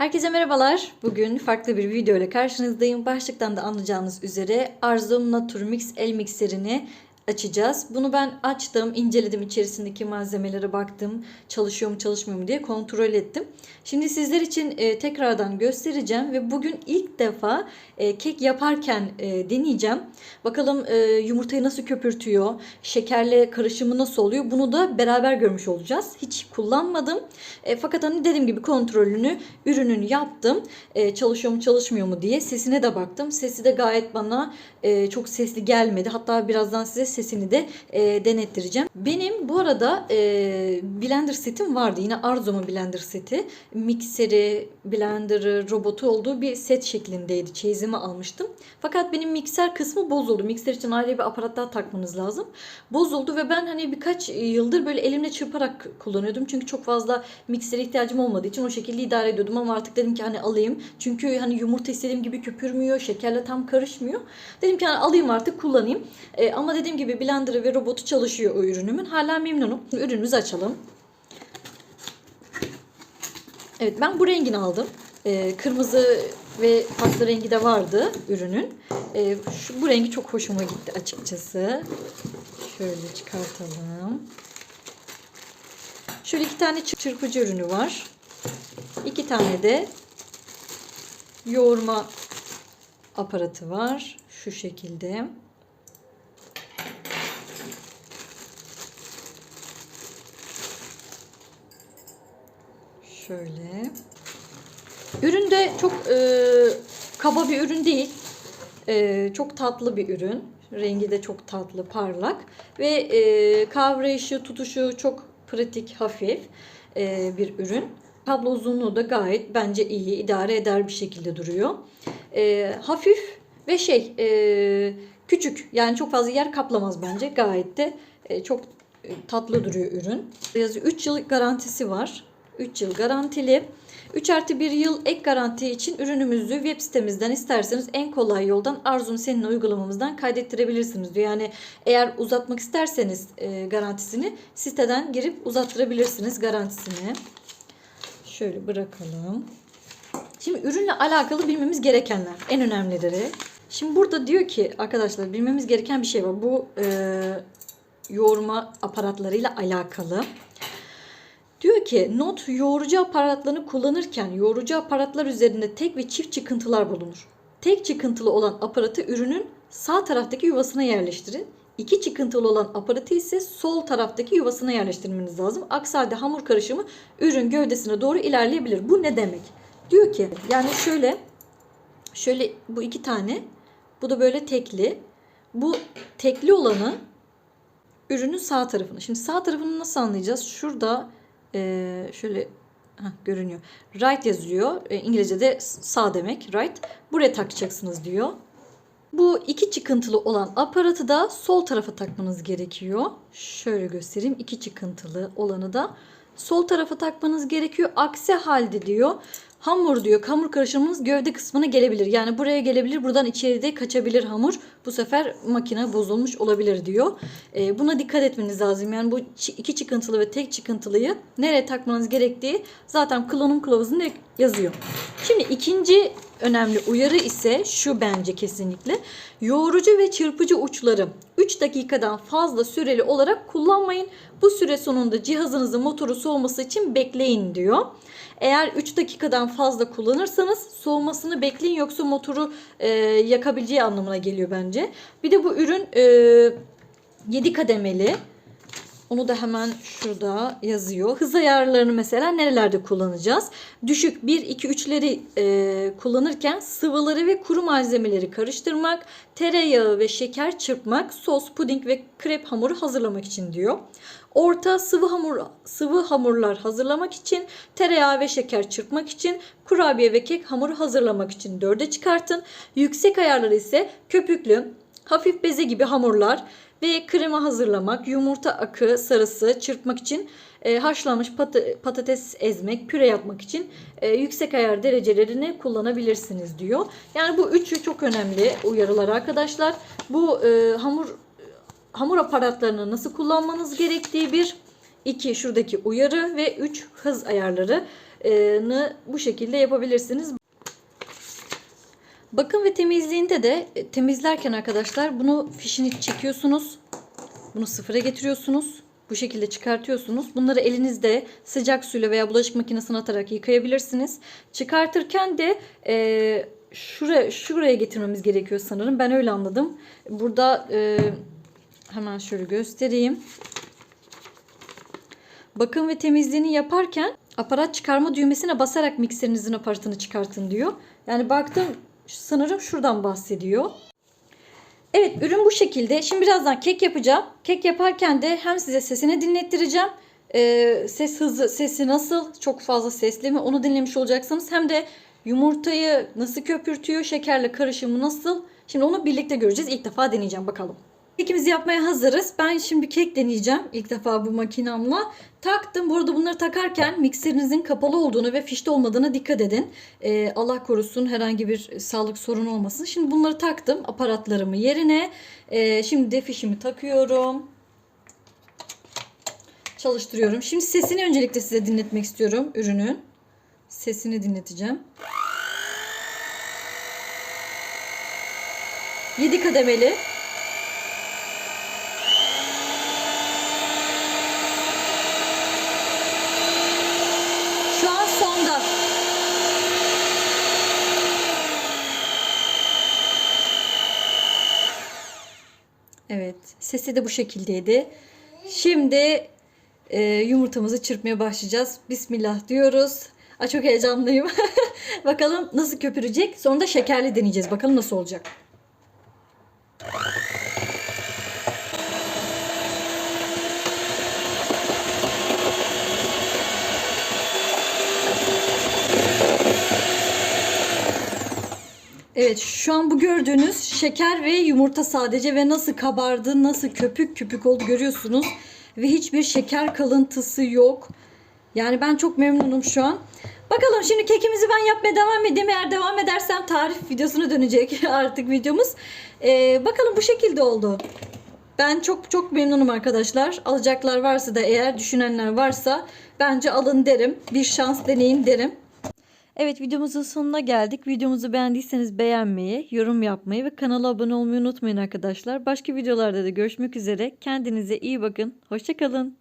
Herkese merhabalar. Bugün farklı bir video ile karşınızdayım. Başlıktan da anlayacağınız üzere Arzum Naturmix el mikserini açacağız. Bunu ben açtım, inceledim içerisindeki malzemelere baktım. Çalışıyor mu çalışmıyor mu diye kontrol ettim. Şimdi sizler için e, tekrardan göstereceğim ve bugün ilk defa e, kek yaparken e, deneyeceğim. Bakalım e, yumurtayı nasıl köpürtüyor, şekerle karışımı nasıl oluyor bunu da beraber görmüş olacağız. Hiç kullanmadım. E, fakat hani dediğim gibi kontrolünü, ürünün yaptım. E, çalışıyor mu çalışmıyor mu diye sesine de baktım. Sesi de gayet bana e, çok sesli gelmedi. Hatta birazdan size sesini de e, denettireceğim. Benim bu arada e, blender setim vardı. Yine Arzum'un blender seti. Mikseri, blenderı, robotu olduğu bir set şeklindeydi. Çeyizimi almıştım. Fakat benim mikser kısmı bozuldu. Mikser için ayrı bir aparat daha takmanız lazım. Bozuldu ve ben hani birkaç yıldır böyle elimle çırparak kullanıyordum. Çünkü çok fazla miksere ihtiyacım olmadığı için o şekilde idare ediyordum ama artık dedim ki hani alayım. Çünkü hani yumurta istediğim gibi köpürmüyor, şekerle tam karışmıyor. Dedim ki hani alayım artık kullanayım. E, ama dediğim gibi blenderı ve robotu çalışıyor o ürünümün. Hala memnunum. Ürünümüzü açalım. Evet ben bu rengini aldım. E, kırmızı ve farklı rengi de vardı ürünün. E, şu, bu rengi çok hoşuma gitti açıkçası. Şöyle çıkartalım. Şöyle iki tane çır- çırpıcı ürünü var. İki tane de yoğurma aparatı var. Şu şekilde. Şöyle. Ürün de çok e, kaba bir ürün değil. E, çok tatlı bir ürün. Rengi de çok tatlı, parlak. Ve e, kavrayışı, tutuşu çok pratik, hafif e, bir ürün. Kablo uzunluğu da gayet bence iyi, idare eder bir şekilde duruyor. E, hafif ve şey e, küçük yani çok fazla yer kaplamaz bence. Gayet de e, çok e, tatlı duruyor ürün. Yazıyor 3 yıl garantisi var. 3 yıl garantili. 3 artı 1 yıl ek garanti için ürünümüzü web sitemizden isterseniz en kolay yoldan Arzum Senin uygulamamızdan kaydettirebilirsiniz diyor. Yani eğer uzatmak isterseniz e, garantisini siteden girip uzattırabilirsiniz garantisini. Şöyle bırakalım. Şimdi ürünle alakalı bilmemiz gerekenler en önemlileri. Şimdi burada diyor ki arkadaşlar bilmemiz gereken bir şey var. Bu e, yoğurma aparatlarıyla alakalı. Diyor ki not yoğurucu aparatlarını kullanırken yoğurucu aparatlar üzerinde tek ve çift çıkıntılar bulunur. Tek çıkıntılı olan aparatı ürünün sağ taraftaki yuvasına yerleştirin. İki çıkıntılı olan aparatı ise sol taraftaki yuvasına yerleştirmeniz lazım. Aksi halde hamur karışımı ürün gövdesine doğru ilerleyebilir. Bu ne demek? Diyor ki yani şöyle şöyle bu iki tane bu da böyle tekli. Bu tekli olanı ürünün sağ tarafını. Şimdi sağ tarafını nasıl anlayacağız? Şurada e, şöyle heh, görünüyor. Right yazıyor. E, İngilizce'de sağ demek. Right. Buraya takacaksınız diyor. Bu iki çıkıntılı olan aparatı da sol tarafa takmanız gerekiyor. Şöyle göstereyim. İki çıkıntılı olanı da sol tarafa takmanız gerekiyor. Aksi halde diyor hamur diyor hamur karışımınız gövde kısmına gelebilir. Yani buraya gelebilir buradan içeri de kaçabilir hamur. Bu sefer makine bozulmuş olabilir diyor. Ee, buna dikkat etmeniz lazım. Yani bu iki çıkıntılı ve tek çıkıntılıyı nereye takmanız gerektiği zaten kullanım kılavuzunda yazıyor. Şimdi ikinci önemli uyarı ise şu bence kesinlikle. Yoğurucu ve çırpıcı uçları 3 dakikadan fazla süreli olarak kullanmayın. Bu süre sonunda cihazınızın motoru soğuması için bekleyin diyor. Eğer 3 dakikadan fazla kullanırsanız soğumasını bekleyin yoksa motoru e, yakabileceği anlamına geliyor bence. Bir de bu ürün e, 7 kademeli. Onu da hemen şurada yazıyor. Hız ayarlarını mesela nerelerde kullanacağız? Düşük 1, 2, 3'leri e, kullanırken sıvıları ve kuru malzemeleri karıştırmak, tereyağı ve şeker çırpmak, sos, puding ve krep hamuru hazırlamak için diyor. Orta sıvı hamur sıvı hamurlar hazırlamak için, tereyağı ve şeker çırpmak için, kurabiye ve kek hamuru hazırlamak için dörde çıkartın. Yüksek ayarları ise köpüklü, hafif beze gibi hamurlar ve krema hazırlamak, yumurta akı sarısı çırpmak için e, haşlanmış pat- patates ezmek, püre yapmak için e, yüksek ayar derecelerini kullanabilirsiniz diyor. Yani bu üçü çok önemli uyarılar arkadaşlar. Bu e, hamur hamur aparatlarını nasıl kullanmanız gerektiği bir, iki şuradaki uyarı ve üç hız ayarları. bu şekilde yapabilirsiniz. Bakım ve temizliğinde de e, temizlerken arkadaşlar bunu fişini çekiyorsunuz. Bunu sıfıra getiriyorsunuz. Bu şekilde çıkartıyorsunuz. Bunları elinizde sıcak suyla veya bulaşık makinesine atarak yıkayabilirsiniz. Çıkartırken de e, şuraya, şuraya getirmemiz gerekiyor sanırım. Ben öyle anladım. Burada e, hemen şöyle göstereyim. Bakım ve temizliğini yaparken aparat çıkarma düğmesine basarak mikserinizin aparatını çıkartın diyor. Yani baktım sanırım şuradan bahsediyor. Evet ürün bu şekilde. Şimdi birazdan kek yapacağım. Kek yaparken de hem size sesini dinlettireceğim. Ee, ses hızı, sesi nasıl, çok fazla sesli mi onu dinlemiş olacaksınız. Hem de yumurtayı nasıl köpürtüyor, şekerle karışımı nasıl. Şimdi onu birlikte göreceğiz. İlk defa deneyeceğim bakalım. Kekimizi yapmaya hazırız. Ben şimdi kek deneyeceğim ilk defa bu makinamla. Taktım. Bu arada bunları takarken mikserinizin kapalı olduğunu ve fişte olmadığına dikkat edin. Ee, Allah korusun herhangi bir sağlık sorunu olmasın. Şimdi bunları taktım aparatlarımı yerine. Ee, şimdi de fişimi takıyorum. Çalıştırıyorum. Şimdi sesini öncelikle size dinletmek istiyorum ürünün. Sesini dinleteceğim. 7 kademeli. Şu an sonda. Evet, sesi de bu şekildeydi. Şimdi e, yumurtamızı çırpmaya başlayacağız. Bismillah diyoruz. Aa, çok heyecanlıyım. Bakalım nasıl köpürecek. Sonra da şekerli deneyeceğiz. Bakalım nasıl olacak. Evet şu an bu gördüğünüz şeker ve yumurta sadece ve nasıl kabardı, nasıl köpük köpük oldu görüyorsunuz. Ve hiçbir şeker kalıntısı yok. Yani ben çok memnunum şu an. Bakalım şimdi kekimizi ben yapmaya devam edeyim. Eğer devam edersem tarif videosuna dönecek artık videomuz. Ee, bakalım bu şekilde oldu. Ben çok çok memnunum arkadaşlar. Alacaklar varsa da eğer düşünenler varsa bence alın derim. Bir şans deneyin derim. Evet videomuzun sonuna geldik. Videomuzu beğendiyseniz beğenmeyi, yorum yapmayı ve kanala abone olmayı unutmayın arkadaşlar. Başka videolarda da görüşmek üzere. Kendinize iyi bakın. Hoşçakalın.